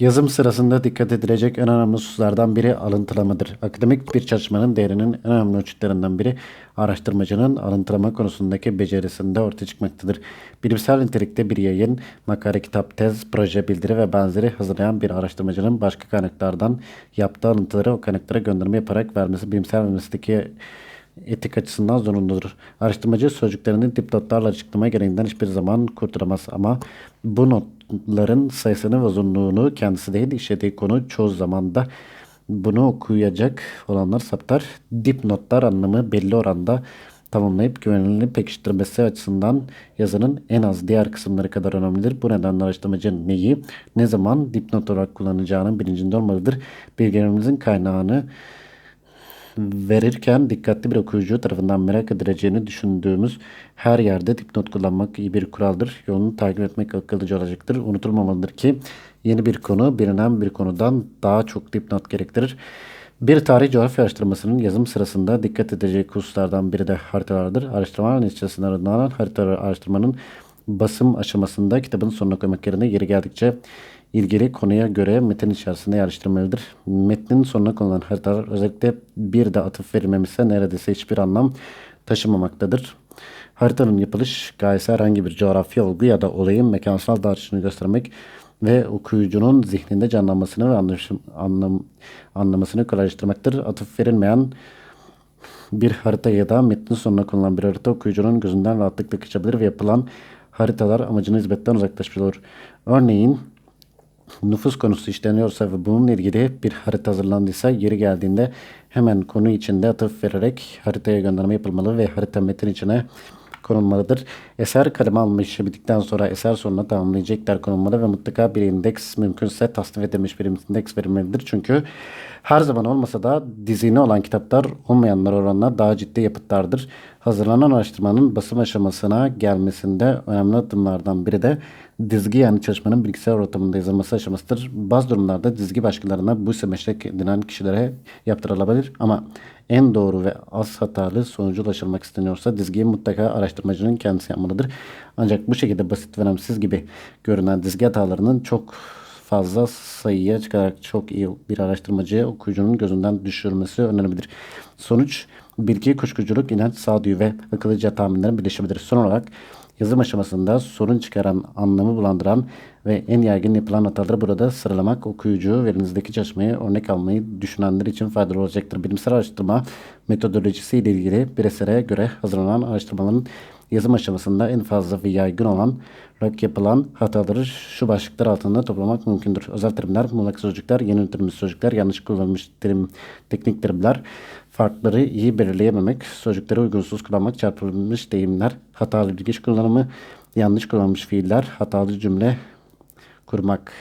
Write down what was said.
Yazım sırasında dikkat edilecek en önemli hususlardan biri alıntılamadır. Akademik bir çalışmanın değerinin en önemli ölçütlerinden biri araştırmacının alıntılama konusundaki becerisinde ortaya çıkmaktadır. Bilimsel nitelikte bir yayın, makale, kitap, tez, proje, bildiri ve benzeri hazırlayan bir araştırmacının başka kaynaklardan yaptığı alıntıları o kaynaklara gönderme yaparak vermesi bilimsel mesleki etik açısından zorunludur. Araştırmacı sözcüklerini dipnotlarla açıklama gereğinden hiçbir zaman kurtulamaz ama bu notların sayısını ve uzunluğunu kendisi değil işlediği konu çoğu zamanda bunu okuyacak olanlar saptar. Dipnotlar anlamı belli oranda tamamlayıp güvenilirliğini pekiştirmesi açısından yazının en az diğer kısımları kadar önemlidir. Bu nedenle araştırmacı neyi, ne zaman dipnot olarak kullanacağının bilincinde olmalıdır. Bilgilerimizin kaynağını verirken dikkatli bir okuyucu tarafından merak edileceğini düşündüğümüz her yerde dipnot kullanmak iyi bir kuraldır. Yolunu takip etmek akıllıca olacaktır. Unutulmamalıdır ki yeni bir konu bilinen bir konudan daha çok dipnot gerektirir. Bir tarih coğrafya araştırmasının yazım sırasında dikkat edecek hususlardan biri de haritalardır. Araştırmalar neticesinde alınan harita araştırmanın basım aşamasında kitabın sonuna koymak yerine yeri geldikçe ilgili konuya göre metin içerisinde yerleştirmelidir. Metnin sonuna konulan haritalar özellikle bir de atıf verilmemişse neredeyse hiçbir anlam taşımamaktadır. Haritanın yapılış gayesi herhangi bir coğrafya olgu ya da olayın mekansal dağılışını göstermek ve okuyucunun zihninde canlanmasını ve anlaşım, anlam, anlamasını kolaylaştırmaktır. Atıf verilmeyen bir harita ya da metnin sonuna konulan bir harita okuyucunun gözünden rahatlıkla kaçabilir ve yapılan haritalar amacına hizmetten uzaklaşmış olur. Örneğin nüfus konusu işleniyorsa ve bununla ilgili bir harita hazırlandıysa yeri geldiğinde hemen konu içinde atıf vererek haritaya gönderme yapılmalı ve harita metin içine konulmalıdır. Eser kaleme alma işi bittikten sonra eser sonuna tamamlayacak yer konulmalı ve mutlaka bir indeks mümkünse tasnif edilmiş bir indeks verilmelidir. Çünkü her zaman olmasa da dizini olan kitaplar olmayanlar oranla daha ciddi yapıtlardır. Hazırlanan araştırmanın basım aşamasına gelmesinde önemli adımlardan biri de dizgi yani çalışmanın bilgisayar ortamında yazılması aşamasıdır. Bazı durumlarda dizgi başkalarına bu ise meslek edinen kişilere yaptırılabilir ama en doğru ve az hatalı sonuca ulaşılmak isteniyorsa dizgiyi mutlaka araştırmacının kendisi yapmalıdır. Ancak bu şekilde basit ve önemsiz gibi görünen dizgi hatalarının çok fazla sayıya çıkarak çok iyi bir araştırmacıya okuyucunun gözünden düşürmesi önemlidir. Sonuç bilgi, kuşkuculuk, inanç, sağduyu ve akıllıca tahminlerin birleşimidir. Son olarak yazım aşamasında sorun çıkaran, anlamı bulandıran ve en yaygın yapılan hataları burada sıralamak okuyucu ve elinizdeki çalışmayı örnek almayı düşünenler için faydalı olacaktır. Bilimsel araştırma metodolojisi ile ilgili bir esere göre hazırlanan araştırmaların yazım aşamasında en fazla ve yaygın olan olarak yapılan hataları şu başlıklar altında toplamak mümkündür. Özel terimler, muğlak sözcükler, yeni üretilmiş sözcükler, yanlış kullanılmış terim, teknik terimler, farkları iyi belirleyememek, sözcükleri uygunsuz kullanmak, çarpılmış deyimler, hatalı bilgiç kullanımı, yanlış kullanılmış fiiller, hatalı cümle kurmak.